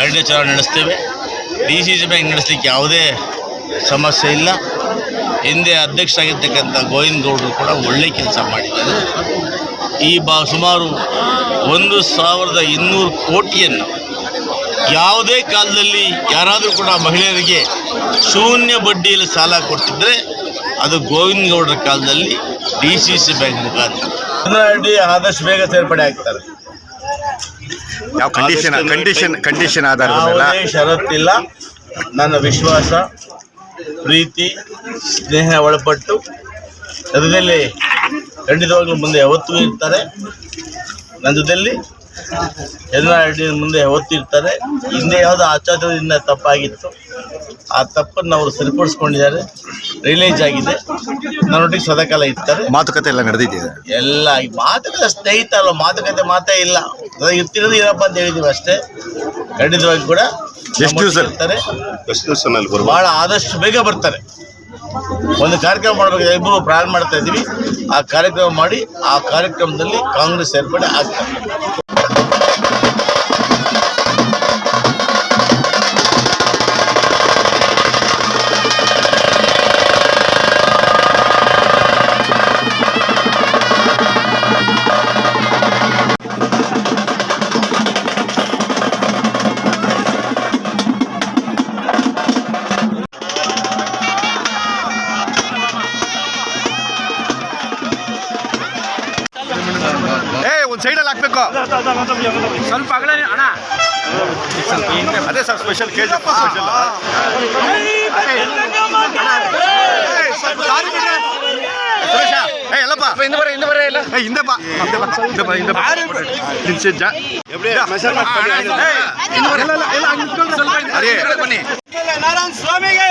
ಎರಡನೇ ಚುನಾವಣೆ ನಡೆಸ್ತೇವೆ. ಡಿ ಸಿ ಸಿ ಬ್ಯಾಂಕ್ ನಡೆಸಲಿಕ್ಕೆ ಯಾವುದೇ ಸಮಸ್ಯೆ ಇಲ್ಲ. ಹಿಂದೆ ಅಧ್ಯಕ್ಷರಾಗಿರ್ತಕ್ಕಂಥ ಗೋವಿಂದ ಗೌಡರು ಕೂಡ ಒಳ್ಳೆ ಕೆಲಸ ಮಾಡಿದ್ದಾರೆ. ಈ ಬಾ ಸುಮಾರು ಒಂದು ಸಾವಿರದ ಇನ್ನೂರು ಕೋಟಿಯನ್ನು ಯಾವುದೇ ಕಾಲದಲ್ಲಿ ಯಾರಾದರೂ ಕೂಡ ಮಹಿಳೆಯರಿಗೆ ಶೂನ್ಯ ಬಡ್ಡಿಯಲ್ಲಿ ಸಾಲ ಕೊಟ್ಟಿದ್ದರೆ ಅದು ಗೋವಿಂದ ಗೌಡರ ಕಾಲದಲ್ಲಿ ಡಿ ಸಿ ಸಿ ಬ್ಯಾಂಕ್ ಮುಖಾಂತರ. ಆದಷ್ಟು ಬೇಗ ಸೇರ್ಪಡೆ ಆಗ್ತಾರೆ. ಯಾವ ಕಂಡೀಷನ್ ಕಂಡೀಷನ್ ಕಂಡೀಷನ್ ಆಧಾರದ ಮೇಲೆ? ಯಾವುದೇ ಷರತ್ತಿಲ್ಲ. ನನ್ನ ವಿಶ್ವಾಸ ಪ್ರೀತಿ ಸ್ನೇಹ ಒಳಪಟ್ಟು ಅದರಲ್ಲಿ ಖಂಡಿತವಾಗ್ಲೂ ಮುಂದೆ ಯಾವತ್ತೂ ಇರ್ತಾರೆ. ನನ್ನ ಜೊತೆಯಲ್ಲಿ ರೆಡ್ಡಿ ಮುಂದೆ ಯಾವತ್ತೂ ಇರ್ತಾರೆ. ಹಿಂದೆ ಯಾವುದೋ ಆಚಾರದಿಂದ ತಪ್ಪಾಗಿತ್ತು. ಆ ತಪ್ಪನ್ನು ಅವರು ಸರಿಪಡಿಸ್ಕೊಂಡಿದ್ದಾರೆ. ರಿಲೇಜ್ ಆಗಿದೆ. ನನ್ನೊಟ್ಟಿಗೆ ಸದಾಕಾಲ ಇರ್ತಾರೆ. ಮಾತುಕತೆ ಎಲ್ಲ ನಡೆದಿದೆ ಎಲ್ಲ ಈ ಮಾತುಕತೆ ಸ್ನೇಹಿತ ಅಲ್ವ? ಮಾತುಕತೆ ಮಾತೇ ಇಲ್ಲ. ಇರ್ತಿರೋದು ಇರಪ್ಪ ಅಂತ ಹೇಳಿದೀವಿ ಅಷ್ಟೇ. ಖಂಡಿತವಾಗಿ ಕೂಡ ಎಷ್ಟು ದಿವಸ ಇರ್ತಾರೆ. ಎಷ್ಟು ದಿವಸನಲ್ಲಿ ಬಹಳ ಆದಷ್ಟು ಬೇಗ ಬರ್ತಾರೆ. ಒಂದು ಕಾರ್ಯಕ್ರಮ ಮಾಡಬೇಕು ಇಬ್ಬರು ಪ್ಲಾನ್ ಮಾಡ್ತಾ ಇದ್ದೀವಿ. ಆ ಕಾರ್ಯಕ್ರಮ ಮಾಡಿ ಆ ಕಾರ್ಯಕ್ರಮದಲ್ಲಿ ಕಾಂಗ್ರೆಸ್ ಸೇರ್ಪಡೆ ಆಗ್ತಾರೆ. ಸೈಡಲ್ಲಿ ಹಾಕ್ಬೇಕು ಸ್ವಲ್ಪ ಅಗಲ ಅಣ್ಣ. ಅದೇ sir special K G special ಏ ಎಲ್ಲಪ್ಪ. ಹಿಂದೆ ಬರ ಹಿಂದೆ ಬರ ಇಲ್ಲ ಏ ಹಿಂದೆ ಬಾ. ಹಿಂದೆ ಬಾ ಹಿಂದೆ ಬಾ ಹಿಂದೆ ಬಾ. ನಿಲ್ಸಿ ಜಾ. ಅರೇ ಬನ್ನಿ. ನಾರಾಯಣ ಸ್ವಾಮಿಗೆ.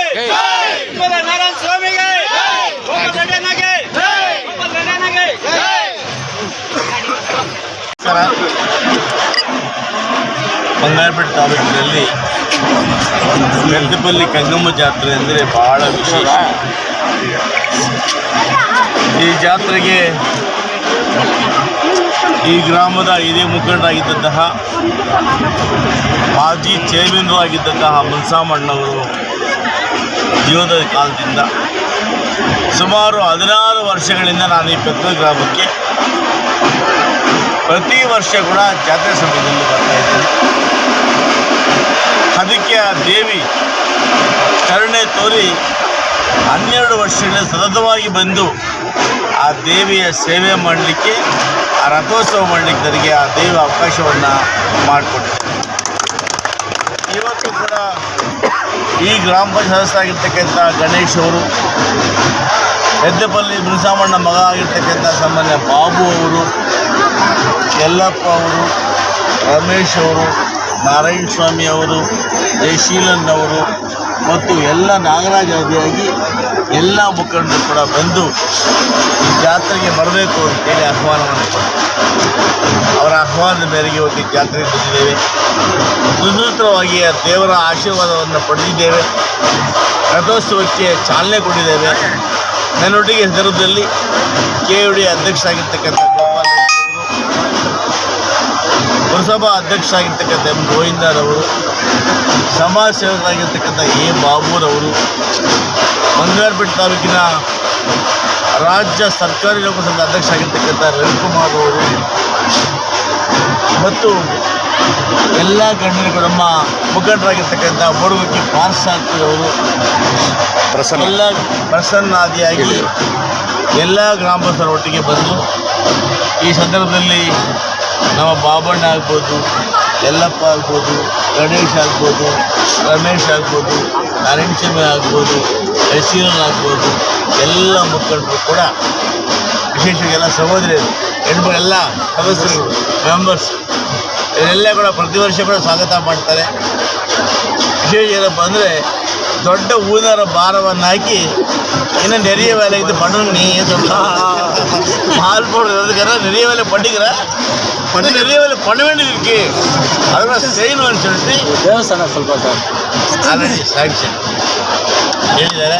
ನಾರಾಯಣ ಸ್ವಾಮಿಗೆ. ಗೋಪಾಲಣ್ಣಗೆ ಗೋಪಾಲಣ್ಣಗೆ ನಮಸ್ಕಾರ ಬಂಗಾರಪೇಟೆ ತಾಲೂಕಿನಲ್ಲಿ ಕಂದಪಲ್ಲಿ ಕಂಗಮ್ಮ ಜಾತ್ರೆ ಅಂದರೆ ಬಹಳ ವಿಶೇಷ. ಈ ಜಾತ್ರೆಗೆ ಈ ಗ್ರಾಮದ ಹಿರಿಯ ಮುಖಂಡರಾಗಿದ್ದಂತಹ ಮಾಜಿ ಚೇರ್ಮನ್ರು ಆಗಿದ್ದಂತಹ ಮುನ್ಸಾಮಣ್ಣವರು ಜೀವನದ ಕಾಲದಿಂದ ಸುಮಾರು ಹದಿನಾರು ವರ್ಷಗಳಿಂದ ನಾನು ಈ ಪೆತ್ತ ಗ್ರಾಮಕ್ಕೆ ಪ್ರತಿ ವರ್ಷ ಕೂಡ ಜಾತ್ರೆ ಸಮಯದಲ್ಲಿ ಬರ್ತಾ ಅದಕ್ಕೆ ಆ ದೇವಿ ಕರುಣೆ ತೋರಿ ಹನ್ನೆರಡು ವರ್ಷಗಳ ಸತತವಾಗಿ ಬಂದು ಆ ದೇವಿಯ ಸೇವೆ ಮಾಡಲಿಕ್ಕೆ, ಆ ರಥೋತ್ಸವ ಮಾಡಲಿಕ್ಕೆ ನನಗೆ ಆ ದೇವಿ ಅವಕಾಶವನ್ನು ಮಾಡಿಕೊಟ್ಟೆ ಇವತ್ತು ಕೂಡ ಈ ಗ್ರಾಮ ಪಂಚಾಯತ್ ಸದಸ್ಯರಾಗಿರ್ತಕ್ಕಂಥ ಗಣೇಶ್ ಅವರು ಎದ್ದಪಲ್ಲಿ ಮುನಿಸಾಮಣ್ಣ ಮಗ ಆಗಿರ್ತಕ್ಕಂಥ ಸಾಮಾನ್ಯ ಬಾಬು ಅವರು ಯಲ್ಲಪ್ಪ ಅವರು, ರಮೇಶ್ ಅವರು, ನಾರಾಯಣ ಸ್ವಾಮಿ ಅವರು ಜಯಶೀಲನ್ ಅವರು ಮತ್ತು ಎಲ್ಲ ನಾಗರಾಜ ಆದಿಯಾಗಿ ಎಲ್ಲ ಮುಖಂಡರು ಕೂಡ ಬಂದು ಈ ಜಾತ್ರೆಗೆ ಬರಬೇಕು ಅಂತೇಳಿ ಆಹ್ವಾನವನ್ನು ಅವರ ಆಹ್ವಾನದ ಮೇರೆಗೆ ಇವತ್ತು ಜಾತ್ರೆ ಬಂದಿದ್ದೇವೆ ಸುಸೂತ್ರವಾಗಿ ದೇವರ ಆಶೀರ್ವಾದವನ್ನು ಪಡೆದಿದ್ದೇವೆ. ರಥೋತ್ಸವಕ್ಕೆ ಚಾಲನೆ ಕೊಟ್ಟಿದ್ದೇವೆ. ನನ್ನೊಟ್ಟಿಗೆ ಸಂದರ್ಭದಲ್ಲಿ ಕೆ ಯು ಡಿ ಅಧ್ಯಕ್ಷರಾಗಿರ್ತಕ್ಕಂಥ ಪುರಸಭಾ ಅಧ್ಯಕ್ಷರಾಗಿರ್ತಕ್ಕಂಥ ಎಂ ಗೋವಿಂದರವರು ಸಮಾಜ ಸೇವಕರಾಗಿರ್ತಕ್ಕಂಥ ಎ ಬಾಬುರವರು ಬಂಗಾರಪೇಟೆ ತಾಲೂಕಿನ ರಾಜ್ಯ ಸರ್ಕಾರಿ ಅಧ್ಯಕ್ಷ ಅಧ್ಯಕ್ಷರಾಗಿರ್ತಕ್ಕಂಥ ರವಿಕುಮಾರ್ ಅವರು ಮತ್ತು ಎಲ್ಲ ಗಣ್ಯರು ನಮ್ಮ ಮುಖಂಡರಾಗಿರ್ತಕ್ಕಂಥ ಬೋಡುಗುಕ್ಕಿ ಪಾರ್ಸಾರ್ಥಿ ಅವರು. ಪ್ರಸನ್ನ. ಎಲ್ಲ ಪ್ರಸನ್ನಾದಿಯಾಗಿ ಎಲ್ಲ ಗ್ರಾಮಸ್ಥರ ಒಟ್ಟಿಗೆ ಬಂದು ಈ ಸಂದರ್ಭದಲ್ಲಿ ನಮ್ಮ ಬಾಬಣ್ಣ ಆಗ್ಬೋದು, ಯಲ್ಲಪ್ಪ ಆಗ್ಬೋದು, ಗಣೇಶ್ ಆಗ್ಬೋದು, ರಮೇಶ್ ಆಗ್ಬೋದು, ನಾರಾಯಣ ಸ್ವಾಮಿ ಆಗ್ಬೋದು ಯಶೀರನ್ ಆಗ್ಬೋದು, ಎಲ್ಲ ಮಕ್ಕಳು ಕೂಡ ವಿಶೇಷವಾಗಿ ಎಲ್ಲ ಸಹೋದರಿಯರು, ಹೆಣ್ಮಕ್ಳು ಎಲ್ಲ ಸದಸ್ಯರು ಮೆಂಬರ್ಸ್ ಇವರೆಲ್ಲ ಕೂಡ ಪ್ರತಿ ವರ್ಷ ಕೂಡ ಸ್ವಾಗತ ಮಾಡ್ತಾರೆ. ವಿಶೇಷ ಏನಪ್ಪ ಅಂದರೆ ದೊಡ್ಡ ಹೂವಿನ ಭಾರವನ್ನು ಹಾಕಿ ಇನ್ನು ನೆರೆಯ வேலை இது பண்ணணும் நீ சொல்லலாம் மால் போடுறதுக்காக நிறைய வேலை பண்ணிக்கிற பண்ணி நிறைய வேலை பண்ண வேண்டியது இருக்கு அதெல்லாம் செய்யணும்னு சொல்லிட்டு ದೇವಸ್ಥಾನ ಸ್ವಲ್ಪ ಆಲ್ರೆಡಿ ಸ್ಯಾಂಕ್ಷನ್ ಹೇಳಿದ್ದಾರೆ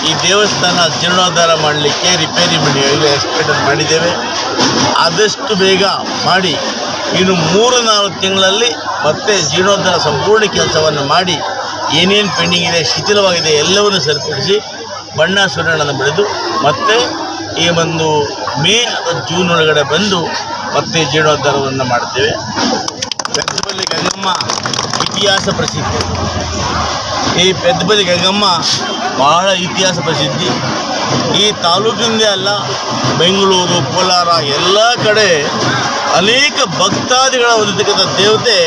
ಈ ದೇವಸ್ಥಾನ ಜೀರ್ಣೋದ್ಧಾರ ಮಾಡಲಿಕ್ಕೆ ರಿಪೇರಿ ಮಾಡಿ ಈಗ ಎಕ್ಸ್ಪೆಕ್ಟ್ ಮಾಡಿದ್ದೇವೆ ಆದಷ್ಟು ಬೇಗ ಮಾಡಿ ಇನ್ನು ಮೂರು ನಾಲ್ಕು ತಿಂಗಳಲ್ಲಿ ಮತ್ತೆ ಜೀರ್ಣೋದ್ಧಾರ ಸಂಪೂರ್ಣ ಕೆಲಸವನ್ನು ಮಾಡಿ ಏನೇನು ಪೆಂಡಿಂಗ್ ಇದೆ, ಶಿಥಿಲವಾಗಿದೆ, ಎಲ್ಲವನ್ನು ಸರಿಪಡಿಸಿ ಬಣ್ಣ ಸುರಣನ ಬೆಳೆದು ಮತ್ತೆ ಈ ಒಂದು ಮೇ ಜೂನ್ ಒಳಗಡೆ ಬಂದು ಮತ್ತೆ ಜೀರ್ಣೋದ್ಧಾರವನ್ನು ಮಾಡ್ತೇವೆ ಪೆದ್ದಬಲ್ಲಿ ಗಂಗಮ್ಮ ಇತಿಹಾಸ ಪ್ರಸಿದ್ಧಿ. ಈ ಪೆದ್ದಬಲ್ಲಿ ಗಂಗಮ್ಮ ಬಹಳ ಇತಿಹಾಸ ಪ್ರಸಿದ್ಧಿ. ಈ ತಾಲೂಕಿಂದೇ ಅಲ್ಲ, ಬೆಂಗಳೂರು, ಕೋಲಾರ ಎಲ್ಲ ಕಡೆ ಅನೇಕ ಭಕ್ತಾದಿಗಳ ಹೊಂದಿರ್ತಕ್ಕಂಥ ದೇವತೆ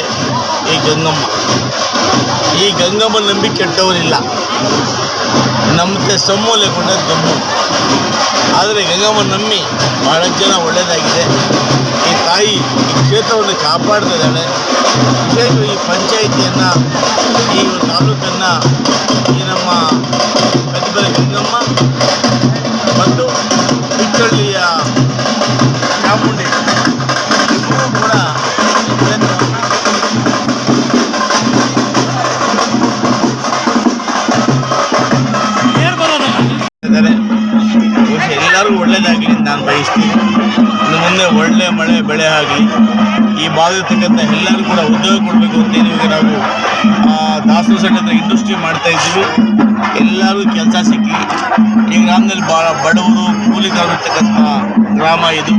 ಈ ಗಂಗಮ್ಮ. ಈ ಗಂಗಮ್ಮ ನಂಬಿ ಕೆಟ್ಟವರಿಲ್ಲ. ನಮ್ಮತ್ತೆ ಸಮ್ಮು ಲೇಕೊಂಡ ದಮ್ಮು. ಆದರೆ ಗಂಗಮ್ಮ ನಂಬಿ ಭಾಳ ಜನ ಒಳ್ಳೆಯದಾಗಿದೆ ಈ ತಾಯಿ ಕ್ಷೇತ್ರವನ್ನು ಕಾಪಾಡ್ತಾ ಇದ್ದಾಳೆ ವಿಶೇಷವಾಗಿ ಈ ಪಂಚಾಯಿತಿಯನ್ನು, ಈ ತಾಲೂಕನ್ನು, ಈ ನಮ್ಮ ಪ್ರತಿಭೆ ಗಂಗಮ್ಮ ಅಂತ ನಾನು ಬಯಸ್ತೀನಿ. ಇನ್ನು ಮುಂದೆ ಒಳ್ಳೆ ಮಳೆ ಬೆಳೆ ಆಗಲಿ ಈ ಬಾಧಿತಕ್ಕಂಥ ಎಲ್ಲರೂ ಕೂಡ ಉದ್ಯೋಗ ಕೊಡಬೇಕು ಅಂತ ಇವಾಗ ನಾವು ಆ, ಸಣ್ಣದ ಇಂಡಸ್ಟ್ರಿ ಮಾಡ್ತಾ ಇದ್ದೀವಿ. ಎಲ್ಲರಿಗೂ ಕೆಲಸ ಸಿಕ್ಕಿ ಈ ಗ್ರಾಮದಲ್ಲಿ ಭಾಳ ಬಡವರು ಕೂಲಿ ಇರ್ತಕ್ಕಂಥ ಗ್ರಾಮ ಇದು.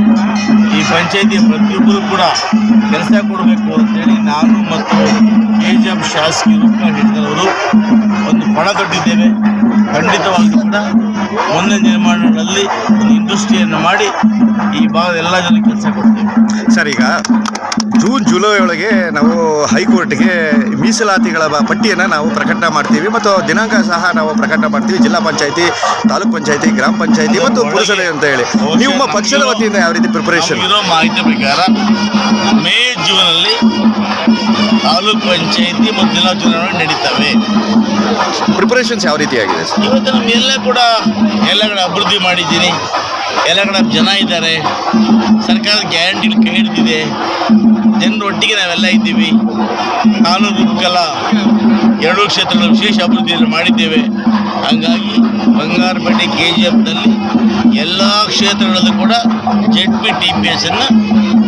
ಈ ಪಂಚಾಯತಿ ಪ್ರತಿಯೊಬ್ಬರು ಕೂಡ ಕೆಲಸ ಕೊಡಬೇಕು ಅಂತೇಳಿ ನಾನು ಮತ್ತು ಕೆ ಜಿ ಎಫ್ ಶಾಸಕಿ ಹಿಡಿದವರು ಒಂದು ಪಣ ತೊಟ್ಟಿದ್ದೇವೆ ಖಂಡಿತವಾಗಿ ಕೂಡ ಮುಂದೆ ನಿರ್ಮಾಣಗಳಲ್ಲಿ ಒಂದು ಇಂಡಸ್ಟ್ರಿಯನ್ನು ಮಾಡಿ ಈ ಭಾಗದ ಎಲ್ಲ ಜನ ಕೆಲಸ ಕೊಡ್ತೇವೆ. ಸರ್, ಈಗ ಜೂನ್, ಜುಲೈ ಒಳಗೆ ನಾವು ಹೈಕೋರ್ಟ್ಗೆ ಮೀಸಲಾತಿಗಳ ಪಟ್ಟಿಯನ್ನು ನಾವು ಪ್ರಕಟ ಮಾಡ್ತೀವಿ ಮತ್ತು ದಿನಾಂಕ ಸಹ ನಾವು ಪ್ರಕಟ ಮಾಡ್ತೀವಿ. ಜಿಲ್ಲಾ ಪಂಚಾಯತಿ ತಾಲೂಕ್ ಪಂಚಾಯತಿ ಗ್ರಾಮ ಪಂಚಾಯತಿ ಮತ್ತು ಪುರಸಭೆ ಅಂತ ಹೇಳಿ. ನಿಮ್ಮ ಪಕ್ಷದ ವತಿಯಿಂದ ಯಾವ ರೀತಿ ಪ್ರಿಪರೇಷನ್ ಇರೋ ಮಾಹಿತಿ ಪ್ರಕಾರ ಮೇ ಜೂನಲ್ಲಿ ತಾಲೂಕ್ ಪಂಚಾಯತಿ ಮತ್ತು ಜಿಲ್ಲಾ ಚುನಾವಣೆ ನಡೀತವೆ. ಪ್ರಿಪರೇಷನ್ಸ್ ಯಾವ ರೀತಿ ಆಗಿದೆ ಸರ್? ಇವತ್ತು ನಮ್ಮ ಎಲ್ಲ ಕೂಡ ಎಲ್ಲ ಕಡೆ ಅಭಿವೃದ್ಧಿ ಮಾಡಿದ್ದೀನಿ. ಎಲ್ಲ ಕಡೆ ಜನ ಇದ್ದಾರೆ. ಸರ್ಕಾರದ ಗ್ಯಾರಂಟಿ ಕೈ ಹಿಡಿದಿದೆ ಜನರೊಟ್ಟಿಗೆ ನಾವೆಲ್ಲ ಇದ್ದೀವಿ. ಕಾನೂನು ರೂಪಕಲ ಎರಡೂ ಕ್ಷೇತ್ರಗಳ ವಿಶೇಷ ಅಭಿವೃದ್ಧಿಯನ್ನು ಮಾಡಿದ್ದೇವೆ. ಹಾಗಾಗಿ ಬಂಗಾರಪೇಟೆ ಕೆ ಜಿ ಎಫ್ನಲ್ಲಿ ಎಲ್ಲ ಕ್ಷೇತ್ರಗಳಲ್ಲೂ ಕೂಡ ಜೆಡ್ ಪಿ ಟಿ ಪಿ ಎಸ್ಸನ್ನು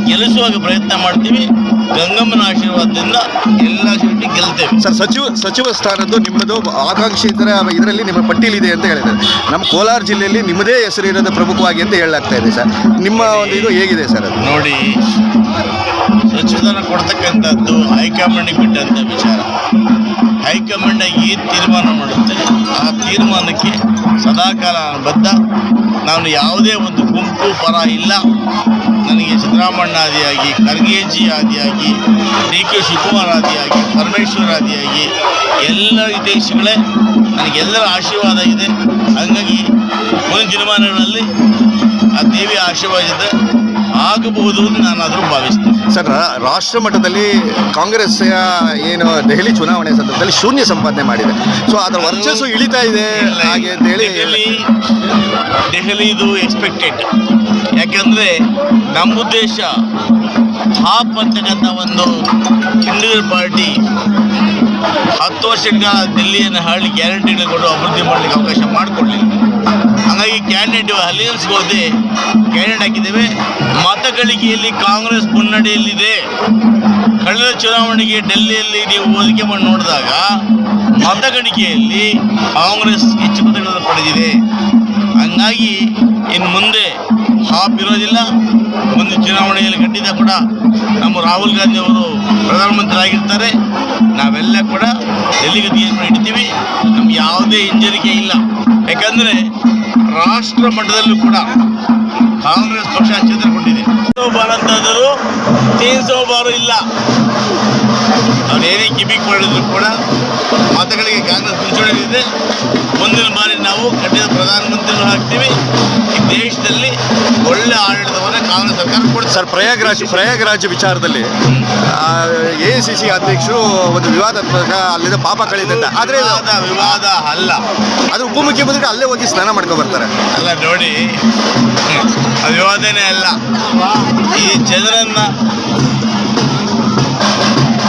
ಗೆಲ್ಲಿಸುವಾಗ ಪ್ರಯತ್ನ ಮಾಡ್ತೀವಿ. ಗಂಗಮ್ಮನ ಆಶೀರ್ವಾದದಿಂದ ಎಲ್ಲ ಸೀಟಿ ಗೆಲ್ತೇವೆ. ಸರ್ ಸಚಿವ ಸಚಿವ ಸ್ಥಾನದ್ದು ನಿಮ್ಮದು ಆಕಾಂಕ್ಷಿ ಇದ್ದರೆ ಇದರಲ್ಲಿ ನಿಮ್ಮ ಪಟ್ಟಿಯಲ್ಲಿದೆ ಅಂತ ಹೇಳಿದ್ದಾರೆ. ನಮ್ಮ ಕೋಲಾರ ಜಿಲ್ಲೆಯಲ್ಲಿ ನಿಮ್ಮದೇ ಹೆಸರು ಇರೋದು ಪ್ರಮುಖವಾಗಿ ಅಂತ ಹೇಳಲಾಗ್ತಾ ಇದೆ ಸರ್. ನಿಮ್ಮ ಒಂದು ಇದು ಹೇಗಿದೆ ಸರ್ ಅದು? ನೋಡಿ ಸಚಿವನ ಕೊಡ್ತಕ್ಕಂಥದ್ದು ಹೈಕಮಾಂಡಿಗೆ ಬಿಟ್ಟಂಥ ವಿಚಾರ. ಹೈಕಮಾಂಡ್ ಏನು ತೀರ್ಮಾನ ಮಾಡುತ್ತೆ. ಆ ತೀರ್ಮಾನಕ್ಕೆ ಸದಾಕಾಲ ಬದ್ಧ. ನಾನು ಯಾವುದೇ ಒಂದು ಗುಂಪು ಪರ ಇಲ್ಲ. ನನಗೆ ಸಿದ್ದರಾಮಣ್ಣ ಆದಿಯಾಗಿ ಖರ್ಗೆಜಿ ಆದಿಯಾಗಿ ಡಿ ಕೆ ಶಿವಕುಮಾರ್ ಆದಿಯಾಗಿ ಪರಮೇಶ್ವರ್ ಆದಿಯಾಗಿ ಎಲ್ಲ ಹಿತೈಷಿಗಳೇ ನನಗೆಲ್ಲರ ಆಶೀರ್ವಾದ ಇದೆ. ಹಾಗಾಗಿ ಮುಂದಿನ ದಿನಮಾನಗಳಲ್ಲಿ ಆ ದೇವಿಯ ಆಶೀರ್ವಾದ ಇದೆ ಆಗಬಹುದು ಅಂತ ನಾನಾದರೂ ಭಾವಿಸ್ತೇನೆ. ಸರ್ ರಾಷ್ಟ್ರ ಮಟ್ಟದಲ್ಲಿ ಕಾಂಗ್ರೆಸ್ ಏನು ದೆಹಲಿ ಚುನಾವಣೆ ಸಂದರ್ಭದಲ್ಲಿ ಶೂನ್ಯ ಸಂಪಾದನೆ ಮಾಡಿದೆ. ಸೊ ಅದರ ವರ್ಚಸ್ಸು ಇಳಿತಾ ಇದೆ ಹಾಗೆ ಅಂತ ಹೇಳಿ. ದೆಹಲಿದು ಎಕ್ಸ್ಪೆಕ್ಟೆಡ್ ಯಾಕಂದರೆ ನಮ್ಮ ಉದ್ದೇಶ ಹಾಪ್ ಅಂತಕ್ಕಂಥ ಒಂದು ಇಂಡಿವಿಜುವಲ್ ಪಾರ್ಟಿ ಹತ್ತು ವರ್ಷಗಳ ದಿಲ್ಲಿಯನ್ನು ಹಳ್ಳಿ ಗ್ಯಾರಂಟಿಗಳು ಕೊಟ್ಟು ಅಭಿವೃದ್ಧಿ ಮಾಡಲಿಕ್ಕೆ ಅವಕಾಶ ಮಾಡಿಕೊಡ್ಲಿಲ್ಲ. ಹಾಗಾಗಿ ಕ್ಯಾಂಡಿಡೇಟ್ ಅಲಿಯನ್ಸ್ಗೆ ಹೋದೆ ಕ್ಯಾಂಡಿಡೇಟ್ ಹಾಕಿದ್ದೇವೆ. ಮತಗಳಿಕೆಯಲ್ಲಿ ಕಾಂಗ್ರೆಸ್ ಮುನ್ನಡೆಯಲ್ಲಿದೆ. ಕಳೆದ ಚುನಾವಣೆಗೆ ಡೆಲ್ಲಿಯಲ್ಲಿ ನೀವು ಹೋಲಿಕೆ ಮಾಡಿ ನೋಡಿದಾಗ ಮತಗಳಿಕೆಯಲ್ಲಿ ಕಾಂಗ್ರೆಸ್ ಹೆಚ್ಚು ಮತಗಳನ್ನು ಪಡೆದಿದೆ. ಹಂಗಾಗಿ ಇನ್ನು ಮುಂದೆ ಹಾಪ್ ಇರೋದಿಲ್ಲ. ಮುಂದೆ ಚುನಾವಣೆಯಲ್ಲಿ ಖಂಡಿತ ಕೂಡ ನಮ್ಮ ರಾಹುಲ್ ಗಾಂಧಿ ಅವರು ಪ್ರಧಾನಮಂತ್ರಿ ಆಗಿರ್ತಾರೆ ನಾವೆಲ್ಲ ಕೂಡ ಎಲ್ಲಿಗತಿಯನ್ನು ಇಡ್ತೀವಿ ನಮ್ಗೆ ಯಾವುದೇ ಹಿಂಜರಿಕೆ ಇಲ್ಲ. ಯಾಕಂದರೆ ರಾಷ್ಟ್ರ ಮಟ್ಟದಲ್ಲೂ ಕೂಡ ಕಾಂಗ್ರೆಸ್ ಪಕ್ಷ ಚೇತರಿಕೊಂಡಿದೆ ಅಂತಾದರೂ ತೀನ್ ಬಾರು ಇಲ್ಲ. ಅವ್ರೇನೇ ಕಿಮಿಕ್ ಮಾಡಿದ್ರು ಕೂಡ ಮತಗಳಿಗೆ ಕಾಂಗ್ರೆಸ್ ಮುಂಚೂಣಿಯಲ್ಲಿದೆ. ಮುಂದಿನ ಬಾರಿ ನಾವು ಖಂಡಿತ ಪ್ರಧಾನಮಂತ್ರಿಗಳು ಹಾಕ್ತೀವಿ ಈ ದೇಶದಲ್ಲಿ ಒಳ್ಳೆ ಆಡಳಿತವನ್ನು ಕಾಂಗ್ರೆಸ್ ಸರ್ಕಾರ ಕೊಡ್ತೀವಿ ಸರ್ ಪ್ರಯಾಗ್ರಾಜ್ ಪ್ರಯಾಗ್ರಾಜ್ ವಿಚಾರದಲ್ಲಿ ಎ ಸಿ ಸಿ ಅಧ್ಯಕ್ಷರು ಒಂದು ವಿವಾದಾತ್ಮಕ ಅಲ್ಲಿಂದ ಪಾಪ ಕಳೆದಂತ ಆದರೆ ವಿವಾದ ವಿವಾದ ಅಲ್ಲ. ಅದು ಉಪಮುಖ್ಯಮಂತ್ರಿ ಅಲ್ಲೇ ಹೋಗಿ ಸ್ನಾನ ಮಾಡ್ಕೊ ಬರ್ತಾರೆ. ಅಲ್ಲ ನೋಡಿ ವಿವಾದನೇ ಅಲ್ಲ. ಈ ಜನರನ್ನ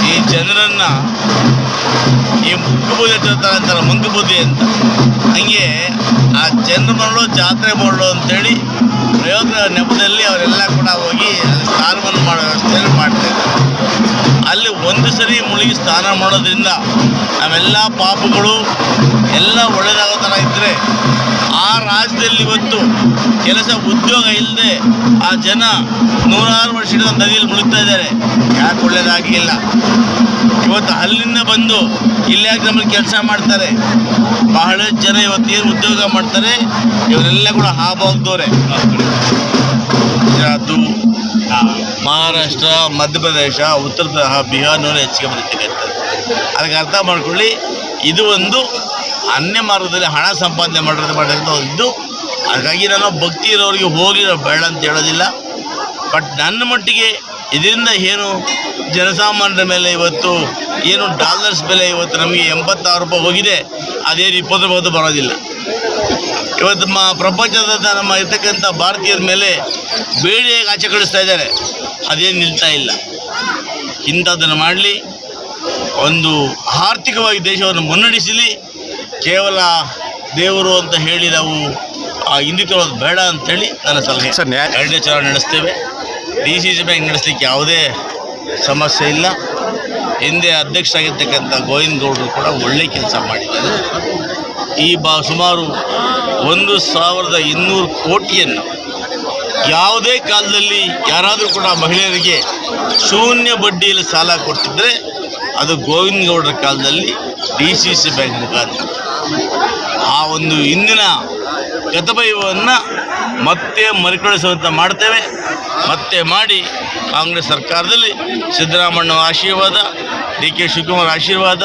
ಈ ಜನರನ್ನು ಈ ಮಂಕುಬುದ್ಧಿ ಹಚ್ಚಿರ್ತಾರೆ ಅಂತಾರೆ ಮಂಕುಬುದ್ಧಿ ಅಂತ. ಹಂಗೆ ಆ ಜನರು ಮಾಡಲು ಜಾತ್ರೆ ಮಾಡಲು ಅಂತೇಳಿ ಪ್ರಯೋಗ ನೆಪದಲ್ಲಿ ಅವರೆಲ್ಲ ಕೂಡ ಹೋಗಿ ಅಲ್ಲಿ ಸ್ನಾನವನ್ನು ಮಾಡೋ ವ್ಯವಸ್ಥೆಯನ್ನು ಒಂದು ಸರಿ ಮುಳುಗಿ ಸ್ನಾನ ಮಾಡೋದ್ರಿಂದ ನಾವೆಲ್ಲ ಪಾಪಗಳು ಎಲ್ಲ ಒಳ್ಳೆಯದಾಗೋ ಥರ ಇದ್ದರೆ ಆ ರಾಜ್ಯದಲ್ಲಿ ಇವತ್ತು ಕೆಲಸ ಉದ್ಯೋಗ ಇಲ್ಲದೆ ಆ ಜನ ನೂರಾರು ವರ್ಷಗಳ ನದಿಯಲ್ಲಿ ಮುಳುಗ್ತಾ ಇದ್ದಾರೆ. ಯಾಕೆ ಒಳ್ಳೆಯದಾಗಿಲ್ಲ ಇವತ್ತು ಅಲ್ಲಿಂದ ಬಂದು ಇಲ್ಲಿ ಯಾಕೆ ನಮ್ಮಲ್ಲಿ ಕೆಲಸ ಮಾಡ್ತಾರೆ? ಬಹಳಷ್ಟು ಜನ ಇವತ್ತು ಏನು ಉದ್ಯೋಗ ಮಾಡ್ತಾರೆ? ಇವರೆಲ್ಲ ಕೂಡ ಹಾಬೋಗ್ದವ್ರೆ. ಗುಜರಾತು ಮಹಾರಾಷ್ಟ್ರ, ಮಧ್ಯಪ್ರದೇಶ, ಉತ್ತರ ಪ್ರದೇಶ ಬಿಹಾರ್ನವರು ಹೆಚ್ಚಿಗೆ ಬರೀತಕ್ಕಂಥದ್ದು ಅದಕ್ಕೆ ಅರ್ಥ ಮಾಡ್ಕೊಳ್ಳಿ, ಇದು ಒಂದು ಅನ್ಯ ಮಾರ್ಗದಲ್ಲಿ ಹಣ ಸಂಪಾದನೆ ಮಾಡೋದು ಮಾಡೋದು ಇದು ಹಾಗಾಗಿ ನಾನು ಭಕ್ತಿ ಇರೋರಿಗೆ ಹೋಗಿ ನಾವು ಬೇಡ ಅಂತ ಹೇಳೋದಿಲ್ಲ. ಬಟ್ ನನ್ನ ಮಟ್ಟಿಗೆ ಇದರಿಂದ ಏನು ಜನಸಾಮಾನ್ಯರ ಮೇಲೆ ಇವತ್ತು ಏನು ಡಾಲರ್ಸ್ ಬೆಲೆ ಇವತ್ತು ನಮಗೆ ಎಂಬತ್ತಾರು ರೂಪಾಯಿ ಹೋಗಿದೆ ಅದೇನು ಇಪ್ಪತ್ತು ರೂಪಾಯಿ ಬರೋದಿಲ್ಲ. ಇವತ್ತು ನಮ್ಮ ಪ್ರಪಂಚದ ನಮ್ಮ ಇರ್ತಕ್ಕಂಥ ಭಾರತೀಯರ ಮೇಲೆ ಬೇಡಿ ಆಚೆ ಕಳಿಸ್ತಾ ಇದ್ದಾರೆ. ಅದೇನು ನಿಲ್ತಾ ಇಲ್ಲ. ಇಂಥದ್ದನ್ನು ಮಾಡಲಿ. ಒಂದು ಆರ್ಥಿಕವಾಗಿ ದೇಶವನ್ನು ಮುನ್ನಡೆಸಲಿ. ಕೇವಲ ದೇವರು ಅಂತ ಹೇಳಿ ನಾವು ಆ ಹಿಂದೆ ತೊಳೋದು ಬೇಡ ಅಂತೇಳಿ ನನ್ನ ಸಲಹೆ. ಸರ್, ಎರಡನೇ ಚುನಾವಣೆ ನಡೆಸ್ತೇವೆ. ಡಿ ಸಿ ಸಿ ಬ್ಯಾಂಕ್ ನಡೆಸಲಿಕ್ಕೆ ಯಾವುದೇ ಸಮಸ್ಯೆ ಇಲ್ಲ. ಹಿಂದೆ ಅಧ್ಯಕ್ಷರಾಗಿರ್ತಕ್ಕಂಥ ಗೋವಿಂದ ಗೌಡರು ಕೂಡ ಒಳ್ಳೆ ಕೆಲಸ ಮಾಡಿದ್ದಾರೆ. ಈ ಬಾ ಸುಮಾರು ಒಂದು ಸಾವಿರದ ಇನ್ನೂರು ಕೋಟಿಯನ್ನು ಯಾವುದೇ ಕಾಲದಲ್ಲಿ ಯಾರಾದರೂ ಕೂಡ ಮಹಿಳೆಯರಿಗೆ ಶೂನ್ಯ ಬಡ್ಡಿಯಲ್ಲಿ ಸಾಲ ಕೊಟ್ಟಿದ್ದರೆ ಅದು ಗೋವಿಂದ ಗೌಡರ ಕಾಲದಲ್ಲಿ ಡಿ ಸಿ ಸಿ ಬ್ಯಾಂಕ್ ಮುಖಾಂತರ. ಆ ಒಂದು ಇಂದಿನ ಗತವೈಭವವನ್ನು ಮತ್ತೆ ಮರುಕಳಿಸುವಂತ ಮಾಡ್ತೇವೆ. ಮತ್ತೆ ಮಾಡಿ ಕಾಂಗ್ರೆಸ್ ಸರ್ಕಾರದಲ್ಲಿ ಸಿದ್ದರಾಮಣ್ಣ ಆಶೀರ್ವಾದ, ಡಿ ಕೆ ಶಿವಕುಮಾರ್ ಆಶೀರ್ವಾದ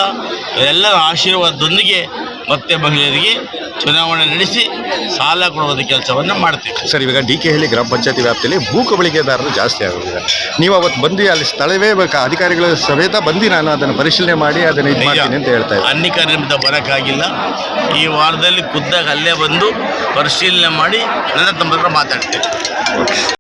ಎಲ್ಲರ ಆಶೀರ್ವಾದದೊಂದಿಗೆ ಮತ್ತೆ ಮಹಿಳೆಯರಿಗೆ ಚುನಾವಣೆ ನಡೆಸಿ ಸಾಲ ಕೊಡುವುದ ಕೆಲಸವನ್ನು ಮಾಡ್ತೀವಿ. ಸರ್ ಇವಾಗ ಡಿ ಕೆ ಹಳ್ಳಿ ಗ್ರಾಮ ಪಂಚಾಯತಿ ವ್ಯಾಪ್ತಿಯಲ್ಲಿ ಭೂ ಕಬಳಿಕೆದಾರರು ಜಾಸ್ತಿ ಆಗೋದಿಲ್ಲ ನೀವು ಅವತ್ತು ಬಂದು ಅಲ್ಲಿ ಸ್ಥಳವೇ ಬೇಕಾ ಅಧಿಕಾರಿಗಳ ಸಮೇತ ಬಂದು ನಾನು ಅದನ್ನು ಪರಿಶೀಲನೆ ಮಾಡಿ ಅದನ್ನು ಇದು ಮಾಡ್ತೀನಿ ಅಂತ ಹೇಳ್ತಾ ಇದ್ದೀನಿ. ಅನ್ನಿಕ ನಿಮಿತ್ತ ಬರೋಕ್ಕಾಗಿಲ್ಲ. ಈ ವಾರದಲ್ಲಿ ಖುದ್ದಾಗ ಅಲ್ಲೇ ಬಂದು ಪರಿಶೀಲನೆ ಮಾಡಿ ನನ್ನ ತಮ್ಮ ಮಾತಾಡ್ತೀನಿ